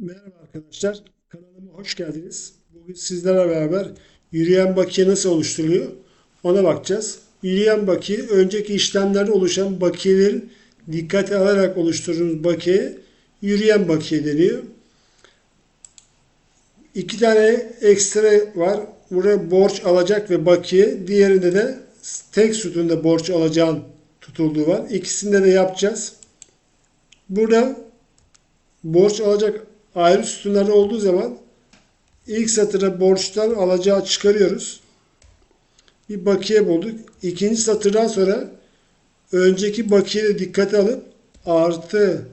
Merhaba arkadaşlar, kanalıma hoş geldiniz. Bugün sizlerle beraber yürüyen bakiye nasıl oluşturuluyor ona bakacağız. Yürüyen bakiye, önceki işlemlerde oluşan bakiyelerin dikkate alarak oluşturduğumuz bakiye yürüyen bakiye deniyor. İki tane ekstra var. Burada borç alacak ve bakiye. Diğerinde de tek sütunda borç alacağın tutulduğu var. İkisinde de yapacağız. Burada borç alacak ayrı sütunlar olduğu zaman ilk satıra borçtan alacağı çıkarıyoruz. Bir bakiye bulduk. İkinci satırdan sonra önceki bakiyeyi dikkate alıp artı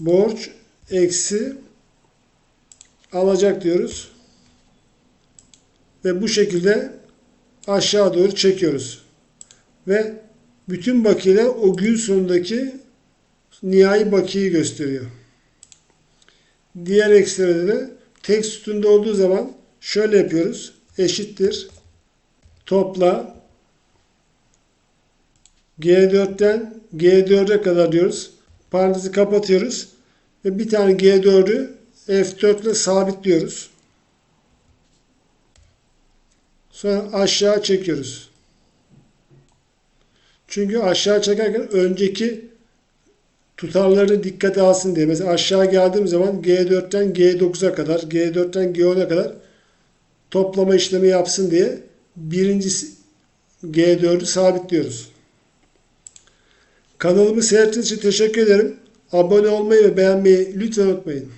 borç eksi alacak diyoruz. Ve bu şekilde aşağı doğru çekiyoruz. Ve bütün bakiyeler o gün sonundaki nihai bakiyeyi gösteriyor. Diğer ekstrede de tek sütunda olduğu zaman şöyle yapıyoruz. Eşittir. Topla G4'ten G4'e kadar diyoruz. Parantezi kapatıyoruz. Ve bir tane G4'ü F4 ile sabitliyoruz. Sonra aşağı çekiyoruz. Çünkü aşağı çekerken önceki tutarları dikkate alsın diye. Mesela aşağı geldiğim zaman G4'ten G9'a kadar, G4'ten G10'a kadar toplama işlemi yapsın diye birincisi G4'ü sabitliyoruz. Kanalımı seyrettiğiniz için teşekkür ederim. Abone olmayı ve beğenmeyi lütfen unutmayın.